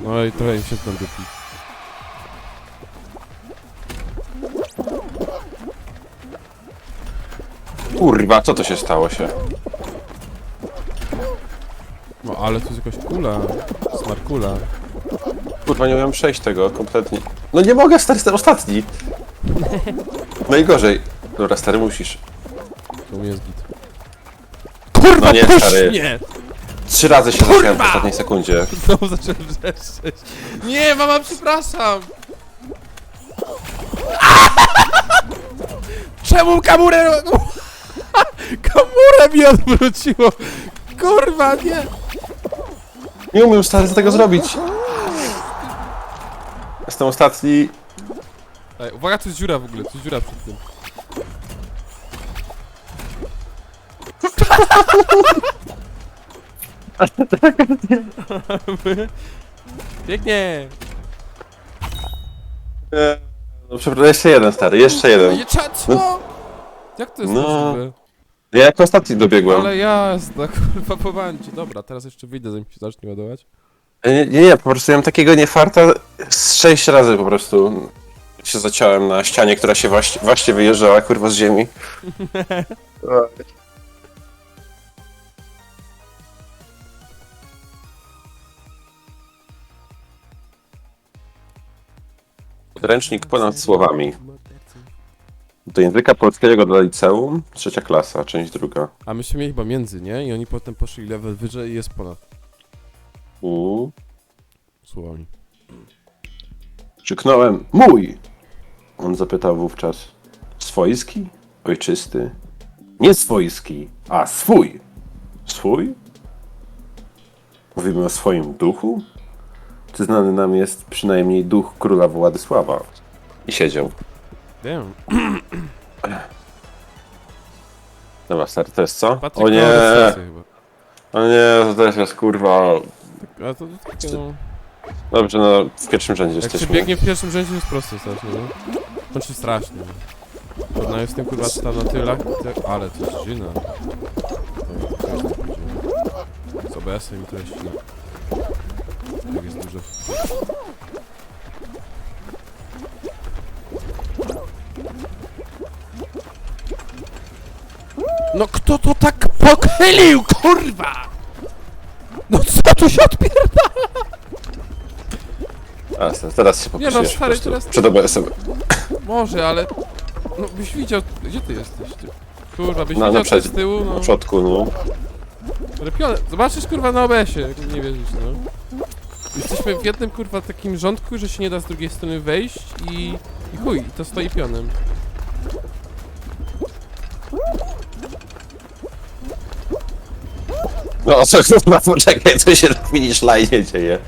No i trochę im się tam dupi. Kurwa, co to się stało się? No ale tu jest jakaś kula. Smarkula. Kurwa, nie umiem przejść tego kompletnie. No nie mogę, stary, jestem ostatni. Najgorzej. Dobra, stary, musisz. To u mnie jest git. Kurwa, No nie, puść stary. mnie! Trzy razy się zacząłem w ostatniej sekundzie. Znowu zacząłem wrzeszczeć. Nie, mama, przepraszam! Czemu kamurę... Kamurę mi odwróciło! Kurwa, nie! Nie umiem, stary, tego zrobić. Jestem ostatni. Ej, uwaga, tu jest dziura w ogóle, tu jest dziura przed tym. Pięknie! E, No przepraszam, jeszcze jeden, stary, jeszcze jeden. Nie, cza, co? Jak to jest No. możliwe? Ja jako ostatni dobiegłem. Ale jazda, kurwa, po bandzie. Dobra, teraz jeszcze wyjdę, zanim się zacznie ładować. Nie, nie, nie, po prostu ja mam takiego niefarta z sześć razy po prostu się zaciąłem na ścianie, która się właśnie, właśnie wyjeżdżała, kurwa, z ziemi. Podręcznik ponad słowami. Do języka polskiego dla liceum, trzecia klasa, część druga. A myśmy mieli chyba między, nie? I oni potem poszli level wyżej i jest ponad U. słowami. Krzyknąłem mój! On zapytał wówczas. Swojski? Ojczysty? Nie swojski, a swój. Swój? Mówimy o swoim duchu? Znany nam jest przynajmniej duch króla Władysława? I siedział. Wiem. Dobra, stary, to jest co? Patryk O nie! chyba. O nie, to też jest kurwa. A to, to takie, no... Dobrze, no w pierwszym rzędzie Jak się jesteśmy. biegnie w pierwszym rzędzie jest prosto strasznie, no. Znaczy strasznie, no. Z tym kurwa co tam na tylach, to... ale to jest zina. To- to jest tak pójdzie. Z OBS-em i to jest zina. Jak jest dużo... No kto to tak pochylił, kurwa? No co tu się odpiera? A, stary, teraz się Nie no, popisujesz stary, po prostu teraz- Przed OBS-em. Może, ale... No byś widział... Gdzie ty jesteś? Ty? Kurwa, byś Na- widział na coś przed- z tyłu, no... Na przodku, no. Lepione. Zobaczysz kurwa na OBS-ie, jak nie wierzysz, no. Jesteśmy w jednym kurwa takim rządku, że się nie da z drugiej strony wejść i... I chuj, to stoi pionem. No co, kurwa, poczekaj, co się na finish line dzieje.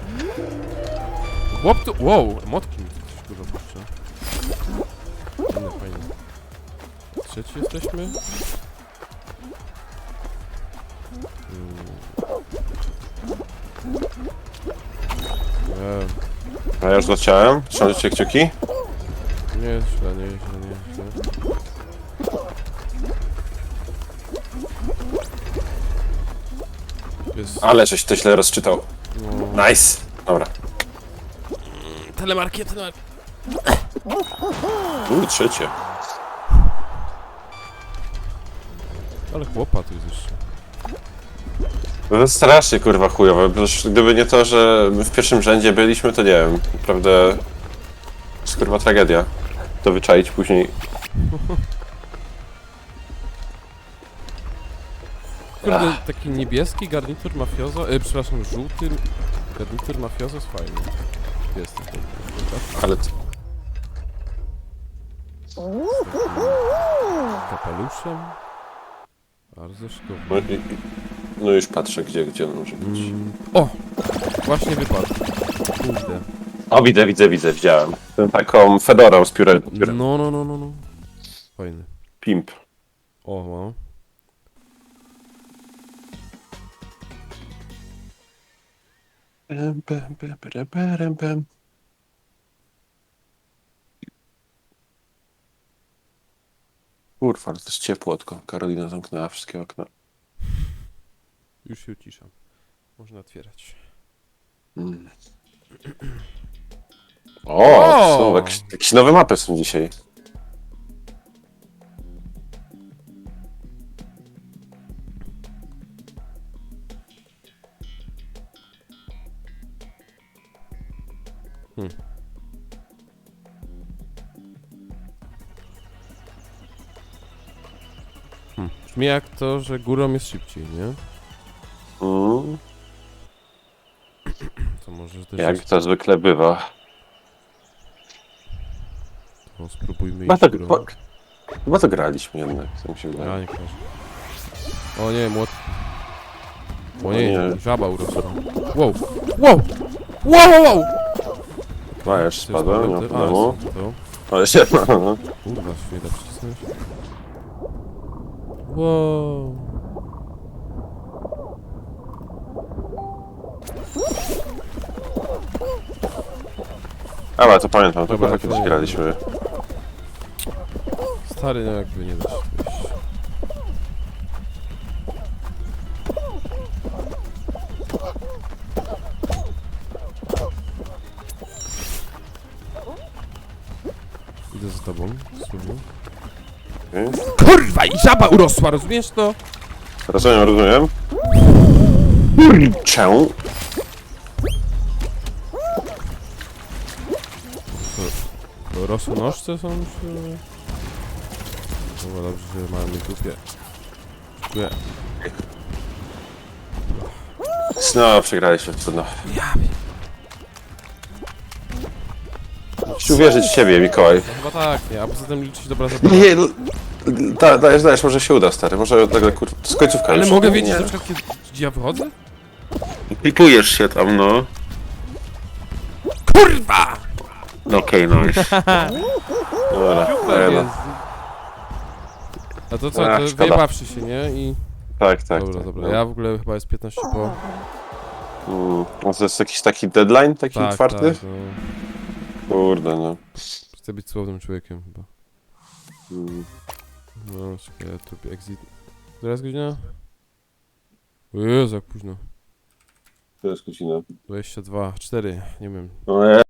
Chłop tu... Wow, motki mi coś kurwa puszcza. Fajne, fajne. Trzeci jesteśmy? A ja już leciałem. Trządziecie kciuki? Nie jest źle, nie jest źle, nie jest źle. Jest... Ale żeś to źle rozczytał. No. Nice. Dobra. Telemarki, telemarki. U, trzecie. Ale chłopa tu jest jeszcze. No strasznie kurwa chujowe. Gdyby nie to, że my w pierwszym rzędzie byliśmy, to nie wiem. Naprawdę... To jest kurwa tragedia. To wyczaić później. Kurde, taki niebieski garnitur mafiozo, e, przepraszam, żółty garnitur mafiozo jest fajny. Jest taki. Ale... Kapeluszem. Bardzo No, i- i- no już patrzę, gdzie, gdzie on może być. Mm. O! Właśnie wypadł. Kurde. O, widzę, widzę, widzę, widziałem. Tę taką fedorą z piórem. piórem. No, no, no, no, no. Fajny. Pimp. O, no. Pem, pem, pem, pem, pem, pem. Kurwa, ale to jest ciepłotko. Karolina zamknęła wszystkie okna. Już się uciszam. Można otwierać. Mm. O, O! są jakieś, jakieś nowe mapy są dzisiaj. Brzmi jak to, że górą jest szybciej, nie? Mm, To może też jak to zwykle bywa. to spróbujmy Chyba iść to, chyba, chyba to graliśmy jednak, co mi się wydaje. Ja nie kojarzę. O nie, młot... O nie, nie. żaba urosła. Wow! Wow! Wow, wow, wow! Dajesz, Coś spadłem, nie ma ty- problemu. a, to. Ale się, no. Kurwa, się nie da przycisnąć. Wow. Ale to pamiętam, to Dobra, chyba kiedyś graliśmy. Stary, no jakby nie da się wyjść. Idę za tobą, słownie. Okej. Kurwa, i żaba urosła, rozumiesz to? Rozumiem, rozumiem. Czemu? To rosłonożce są czy... Chyba dobrze, że mamy dupie. Dziękuję. Znowu przegraliśmy, trudno. Ja Chcę uwierzyć w ciebie, Mikołaj. No chyba tak, nie, a poza tym liczyć dobra zabawa. Nie, l- da, dajesz, dajesz, może się uda, stary. Może nagle, kur... To jest końcówka Ale już. mogę wiedzieć na przykład kiedy, gdzie ja wychodzę? Klikujesz się tam, no. Kurwa! No okej, okay, nice. Dobra, Super e, no. jest. A to co, Ach, to szkoda. wyjebawszy się, nie? I... Tak, tak. dobra, tak, dobra, no. ja w ogóle chyba jest 15 po... Mm, no to jest jakiś taki deadline, taki Tak, twardy? tak, no. Kurde, no. Chcę być słownym człowiekiem chyba. Mm. No, czekaj, ja tu exit... Która jest godzina? O Jezu, jak późno. To jest godzina. 22, 4, nie wiem. No, ja